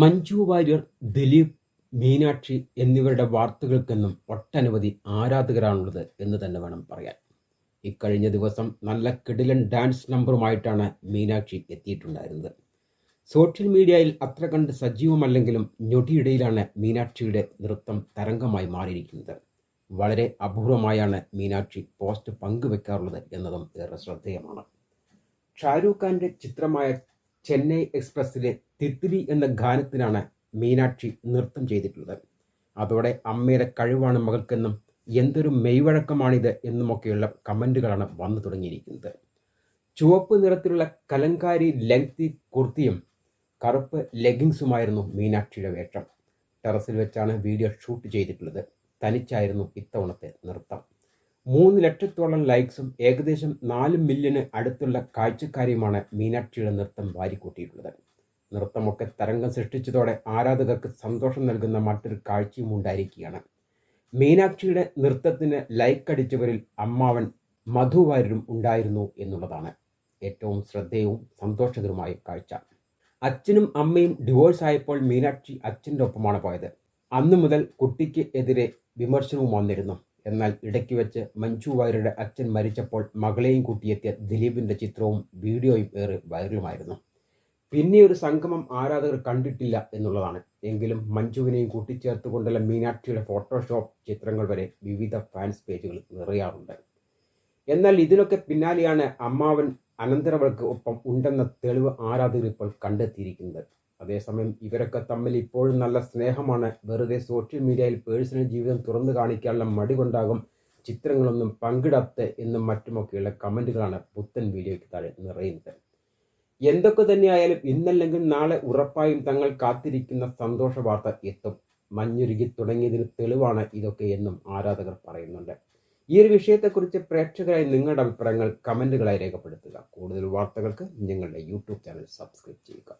മഞ്ജു വാര്യർ ദിലീപ് മീനാക്ഷി എന്നിവരുടെ വാർത്തകൾക്കെന്നും ഒട്ടനവധി ആരാധകരാണുള്ളത് എന്ന് തന്നെ വേണം പറയാൻ. ഇക്കഴിഞ്ഞ ദിവസം നല്ല കിടിലൻ ഡാൻസ് നമ്പറുമായിട്ടാണ് മീനാക്ഷി എത്തിയിട്ടുണ്ടായിരുന്നത്. സോഷ്യൽ മീഡിയയിൽ അത്ര കണ്ട് സജീവമല്ലെങ്കിലും ഞൊടിയിടയിലാണ് മീനാക്ഷിയുടെ നൃത്തം തരംഗമായി മാറിയിരിക്കുന്നത്. വളരെ അപൂർവമായാണ് മീനാക്ഷി പോസ്റ്റ് പങ്കുവെക്കാറുള്ളത് എന്നതും ഏറെ ശ്രദ്ധേയമാണ്. ഷാരൂഖ് ഖാന്റെ ചിത്രമായ ചെന്നൈ എക്സ്പ്രസ്സിലെ തിത്തിരി എന്ന ഗാനത്തിനാണ് മീനാക്ഷി നൃത്തം ചെയ്തിട്ടുള്ളത്. അതോടെ അമ്മയുടെ കഴിവാണ് മകൾക്കെന്നും എന്തൊരു മെയ്വഴക്കമാണിത് എന്നുമൊക്കെയുള്ള കമന്റുകളാണ് വന്നു തുടങ്ങിയിരിക്കുന്നത്. ചുവപ്പ് നിറത്തിലുള്ള കലങ്കാരി ലെങ്തി കുർത്തിയും കറുപ്പ് ലെഗിങ്സുമായിരുന്നു മീനാക്ഷിയുടെ വേഷം. ടെറസിൽ വെച്ചാണ് വീഡിയോ ഷൂട്ട് ചെയ്തിട്ടുള്ളത്. തനിച്ചായിരുന്നു ഇത്തവണത്തെ നൃത്തം. മൂന്ന് ലക്ഷത്തോളം ലൈക്സും ഏകദേശം നാല് മില്യന് അടുത്തുള്ള കാഴ്ചക്കാരെയുമാണ് മീനാക്ഷിയുടെ നൃത്തം വാരിക്കൂട്ടിയിട്ടുള്ളത്. നൃത്തമൊക്കെ തരംഗം സൃഷ്ടിച്ചതോടെ ആരാധകർക്ക് സന്തോഷം നൽകുന്ന മറ്റൊരു കാഴ്ചയും ഉണ്ടായിരിക്കുകയാണ്. മീനാക്ഷിയുടെ നൃത്തത്തിന് ലൈക്ക് അടിച്ചവരിൽ അമ്മാവൻ മധുവാര്യരും ഉണ്ടായിരുന്നു എന്നുള്ളതാണ് ഏറ്റവും ശ്രദ്ധേയവും സന്തോഷകരവുമായ കാഴ്ച. അച്ഛനും അമ്മയും ഡിവോഴ്സ് ആയപ്പോൾ മീനാക്ഷി അച്ഛന്റെ ഒപ്പമാണ് പോയത്. അന്നു മുതൽ കുട്ടിക്ക് എതിരെ വിമർശനവും വന്നിരുന്നു. എന്നാൽ ഇടയ്ക്ക് വെച്ച് മഞ്ജു വാര്യരുടെ അച്ഛൻ മരിച്ചപ്പോൾ മകളെയും കൂട്ടിയെത്തിയ ദിലീപിന്റെ ചിത്രവും വീഡിയോയും ഏറെ വൈറലുമായിരുന്നു. പിന്നെ ഒരു സംഗമം ആരാധകർ കണ്ടിട്ടില്ല എന്നുള്ളതാണ്. എങ്കിലും മഞ്ജുവിനെയും കൂട്ടിച്ചേർത്തുകൊണ്ടുള്ള മീനാക്ഷിയുടെ ഫോട്ടോഷോപ്പ് ചിത്രങ്ങൾ വരെ വിവിധ ഫാൻസ് പേജുകൾ നിറയാറുണ്ട്. എന്നാൽ ഇതിനൊക്കെ പിന്നാലെയാണ് അമ്മാവൻ അനന്തരവൾക്ക് ഒപ്പം ഉണ്ടെന്ന തെളിവ് ആരാധകർ ഇപ്പോൾ കണ്ടെത്തിയിരിക്കുന്നത്. അതേസമയം ഇവരൊക്കെ തമ്മിൽ ഇപ്പോഴും നല്ല സ്നേഹമാണ്. വെറുതെ സോഷ്യൽ മീഡിയയിൽ പേഴ്സണൽ ജീവിതം തുറന്നു കാണിക്കാനുള്ള മടി കൊണ്ടാകും ചിത്രങ്ങളൊന്നും പങ്കിടാത്ത എന്നും മറ്റുമൊക്കെയുള്ള കമന്റുകളാണ് പുത്തൻ വീഡിയോയ്ക്ക് താഴെ നിറയുന്നത്. എന്തൊക്കെ തന്നെയായാലും ഇന്നല്ലെങ്കിൽ നാളെ ഉറപ്പായും തങ്ങൾ കാത്തിരിക്കുന്ന സന്തോഷ വാർത്ത എത്തും. മഞ്ഞുരുകി തുടങ്ങിയതിന് തെളിവാണ് ഇതൊക്കെ എന്നും ആരാധകർ പറയുന്നുണ്ട്. ഈ ഒരു വിഷയത്തെക്കുറിച്ച് പ്രേക്ഷകരായി നിങ്ങളുടെ അഭിപ്രായങ്ങൾ കമന്റുകളായി രേഖപ്പെടുത്തുക. കൂടുതൽ വാർത്തകൾക്ക് ഞങ്ങളുടെ യൂട്യൂബ് ചാനൽ സബ്സ്ക്രൈബ് ചെയ്യുക.